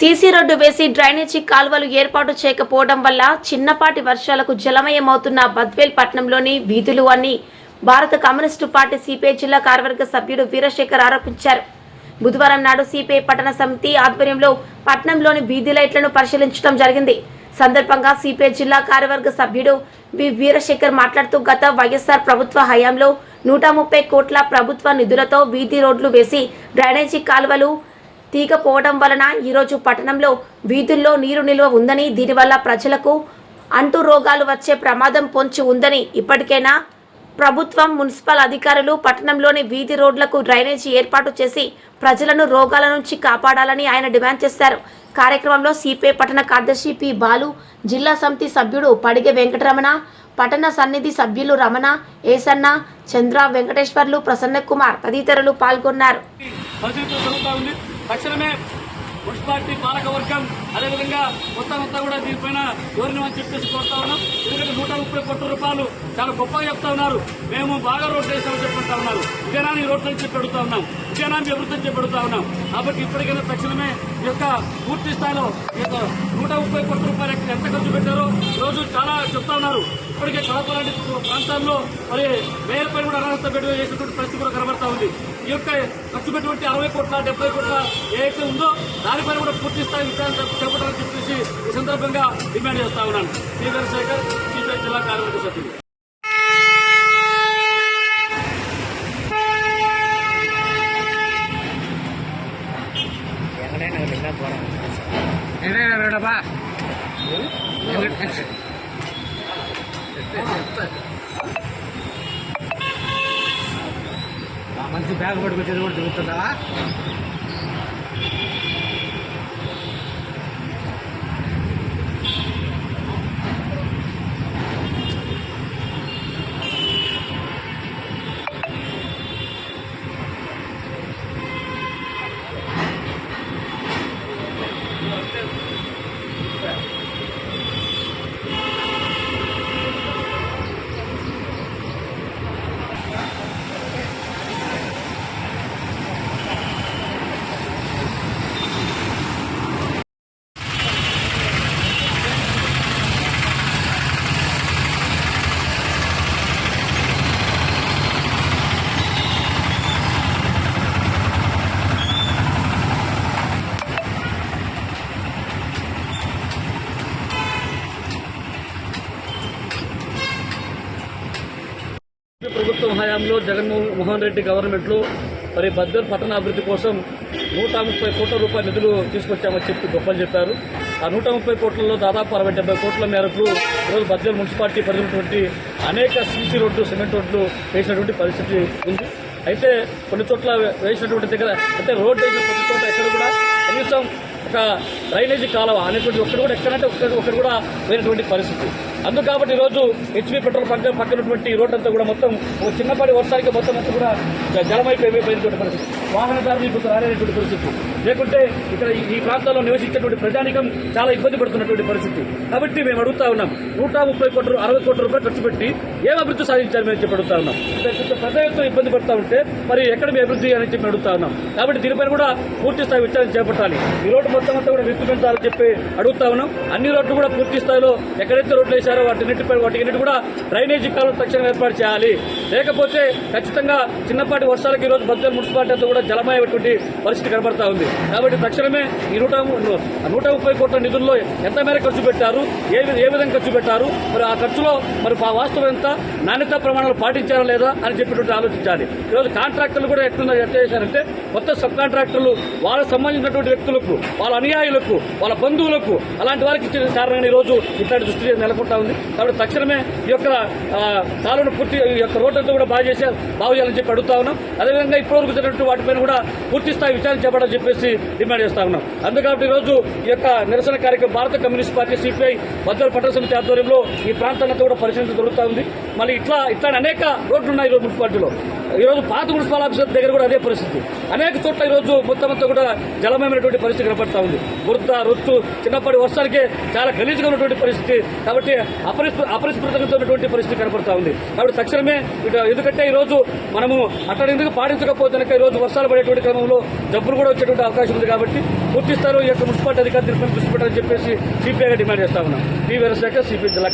CC road వేసి drainage కాలువలు ఏర్పాటు చేయకపోవడం వల్ల చిన్నపాటి వర్షాలకు జలమయమవుతున్న బద్వేల్ పట్టణంలోని వీధులు అని భారత కమ్యూనిస్టు పార్టీ సిపిఐ జిల్లా కార్యవర్గ సభ్యుడు వీరశేఖర్ ఆరోపించారు. బుధవారం నాడు సిపిఐ పట్టణ సమితి ఆధ్వర్యంలో పట్టణంలోని వీధి లైట్లను పరిశీలించడం జరిగింది. సందర్భంగా సిపిఐ జిల్లా కార్యవర్గ సభ్యుడు వి వీరశేఖర్ మాట్లాడుతూ గత వైఎస్ఆర్ ప్రభుత్వ హయాంలో నూట ముప్పై కోట్ల ప్రభుత్వ నిధులతో వీధి రోడ్లు వేసి డ్రైనేజీ కాలువలు తీగపోవడం వలన ఈరోజు పట్టణంలో వీధుల్లో నీరు నిల్వ ఉందని దీనివల్ల ప్రజలకు అంటు రోగాలు వచ్చే ప్రమాదం పొంచి ఉందని ఇప్పటికైనా? ప్రభుత్వం మున్సిపల్ అధికారులు పట్టణంలోని వీధి రోడ్లకు డ్రైనేజీ ఏర్పాటు చేసి ప్రజలను రోగాల నుంచి కాపాడాలని ఆయన డిమాండ్ చేశారు. కార్యక్రమంలో సిపిఐ పట్టణ కార్యదర్శి పి బాలు జిల్లా సమితి సభ్యుడు పడిగె వెంకటరమణ పట్టణ సన్నిధి సభ్యులు రమణ ఏసన్న చంద్ర వెంకటేశ్వర్లు ప్రసన్న కుమార్ తదితరులు పాల్గొన్నారు. తక్షణమే మున్సిపాలిటీ పాలకవర్గం అదేవిధంగా మొత్తం అంతా కూడా దీనిపైన ధోరణి అని చెప్పేసి కోరుతా ఉన్నాం. ఎందుకంటే నూట ముప్పై కోట్ల రూపాయలు చాలా గొప్పగా చెప్తా ఉన్నారు. మేము బాగా రోడ్లు వేసామని చెప్పుకుంటా ఉన్నారు ఇదేనా ఈ రోడ్లు అని చెప్పి అడుగుతా ఉన్నాం. ఇదేనా మీ అభివృద్ధి అని చెప్పి అడుగుతా ఉన్నాం. కాబట్టి ఇప్పటికైనా తక్షణమే ఈ యొక్క పూర్తి స్థాయిలో ఈ యొక్క నూట ముప్పై కోట్ల రూపాయలు ఎక్కడ ఎంత ఖర్చు పెట్టారో రోజు చాలా చెప్తా ఉన్నారు. ఇప్పటికే కడప లాంటి ప్రాంతాల్లో మరి వేల పైన కూడా అనర్హత పెట్టి చేసినటువంటి పరిస్థితి కూడా కనబడతా ఉంది. ఈ యొక్క ఖర్చు పెట్టినటువంటి అరవై కోట్ల డెబ్బై కోట్ల ఏదైతే ఉందో దానిపైన కూడా పూర్తి స్థాయి విచారణ చేపట్టాలని చెప్పేసి ఈ సందర్భంగా డిమాండ్ చేస్తా ఉన్నాను. శ్రీ చంద్రశేఖర్ సిపిఐ జిల్లా కార్యవర్గ సభ్యులు. మంచి బ్యాగ్ పట్టుకొచ్చేది కూడా దిగుతుందా ప్రభుత్వం హయాంలో జగన్మోహన్ రెడ్డి గవర్నమెంట్లో మరి బద్దర్ పట్టణ అభివృద్ధి కోసం నూట ముప్పై కోట్ల రూపాయల నిధులు తీసుకొచ్చామని చెప్పి గొప్పలు చెప్పారు. ఆ నూట ముప్పై కోట్లలో దాదాపు అరవై డెబ్బై కోట్ల మేరకు ఈరోజు బద్దర్ మున్సిపాలిటీ పరిధినటువంటి అనేక సీసీ రోడ్లు సిమెంట్ రోడ్లు వేసినటువంటి పరిస్థితి ఉంది. అయితే కొన్ని చోట్ల వేసినటువంటి దగ్గర అంటే రోడ్డు వేసిన ప్రతి చోట ఎక్కడ కూడా కనీసం ఒక డ్రైనేజీ కాలువ అనేటువంటి ఒక్కడు కూడా ఎక్కడంటే ఒక్కడు ఒక్కటి కూడా వేరేటువంటి పరిస్థితి. అందుకు కాబట్టి ఈరోజు హెచ్పీ పెట్రోల్ పక్కన పక్కనటువంటి రోడ్ అంతా కూడా మొత్తం ఒక చిన్నపాటి వర్షానికి మొత్తం అంతా కూడా జలమైపోయిపోయినటువంటి పరిస్థితి. వాహనదారులు ఇప్పుడు రాలేనటువంటి పరిస్థితి. లేకుంటే ఇక్కడ ఈ- ప్రాంతాల్లో నివసించేటువంటి ప్రజానికం చాలా ఇబ్బంది పడుతున్నటువంటి పరిస్థితి. కాబట్టి మేము అడుగుతా ఉన్నాం నూట ముప్పై కోట్ల అరవై కోట్ల రూపాయలు ఖర్చు పెట్టి ఏం అభివృద్ధి సాధించారు మేము చెప్పి అడుగుతా ఉన్నాం. పెద్ద ఎత్తున ఇబ్బంది పడుతూ ఉంటే మరి ఎక్కడ మీ అభివృద్ధి అని చెప్పి అడుగుతా ఉన్నాం. కాబట్టి దీనిపైన కూడా పూర్తి స్థాయి విచారణ చేపట్టాలి. ఈ రోడ్డు మొత్తం అంతా కూడా విస్తృ చెప్పి అడుగుతా ఉన్నాం. అన్ని రోడ్లు కూడా పూర్తి స్థాయిలో ఎక్కడైతే రోడ్లు వేశారో వాటిన్నిటిపై వాటికి కూడా డ్రైనేజీ కాలువ తక్షణం ఏర్పాటు చేయాలి. లేకపోతే ఖచ్చితంగా చిన్నపాటి వర్షాలకి ఈ రోజు మున్సిపాలిటీ అంతా కూడా జలమయ్యేటువంటి పరిస్థితి కనబడతా ఉంది. కాబట్టి తక్షణమే ఈ నూట నూట ముప్పై కోట్ల నిధుల్లో ఎంత మేర ఖర్చు పెట్టారు? ఏ ఏ విధంగా ఖర్చు పెట్టారు? మరి ఆ ఖర్చులో మరి ఆ వాస్తవం ఎంత? నాణ్యత ప్రమాణాలు పాటించారా లేదా అని చెప్పినట్టు ఆలోచించాలి. ఈరోజు కాంట్రాక్టర్లు కూడా ఎట్లున్నా ఎట్లా చేశారంటే కొత్త సబ్ కాంట్రాక్టర్లు వాళ్ళకు సంబంధించినటువంటి వ్యక్తులకు వాళ్ళ వాళ్ళ అనుయాయులకు వాళ్ళ బంధువులకు అలాంటి వారికి ఇచ్చిన కారణంగా ఈరోజు రోజు ఇట్లాంటి దృష్టి నెలకొంటా ఉంది. కాబట్టి తక్షణమే ఈ యొక్క కాలువను పూర్తి ఈ యొక్క రోడ్లతో కూడా బాగు చేసే బాగు చేయాలని చెప్పి అడుగుతా ఉన్నాం. అదేవిధంగా ఇప్పటివరకు జరిగినట్టు వాటిపైన కూడా పూర్తి స్థాయి విచారణ చేపడాలని చెప్పేసి డిమాండ్ చేస్తా ఉన్నాం. అందుకని ఈరోజు రోజు ఈ యొక్క నిరసన కార్యక్రమం భారత కమ్యూనిస్ట్ పార్టీ సిపిఐ బద్దలు పట్టణ సమితి ఆధ్వర్యంలో ఈ ప్రాంతాన్ని కూడా పరిశీలన జరుగుతూ ఉంది. మళ్ళీ ఇట్లా ఇట్లా అనేక రోడ్లు ఉన్నాయి రోజు మున్సిపాలిటీలో. ఈ రోజు పాత మున్సిపల్ ఆఫీసర్ దగ్గర కూడా అదే పరిస్థితి. అనేక చోట్ల ఈ రోజు మొత్తం అంతా కూడా జలమయమైనటువంటి పరిస్థితి కనపడతా ఉంది. వృద్ధ రొచ్చు చిన్నప్పటి వర్షాలకే చాలా గలీజ్గా ఉన్నటువంటి పరిస్థితి. కాబట్టి అపరిస్పృతంగా ఉన్నటువంటి పరిస్థితి కనపడతా ఉంది. కాబట్టి తక్షణమే ఇటు- ఎందుకంటే ఈ రోజు మనము అక్కడ ఎందుకు పాటించకపోతే ఈరోజు ఈ రోజు వర్షాలు పడేటువంటి క్రమంలో జబ్బులు కూడా వచ్చేటువంటి అవకాశం ఉంది కాబట్టి పూర్తి స్థాయిలో ఈ యొక్క మున్సిపాలిటీ అధికారులు దృష్టి పెట్టాలని చెప్పేసి సిపిఐగా డిమాండ్ చేస్తా ఉన్నాం. టీ శాఖ సిపిఐ జిల్లా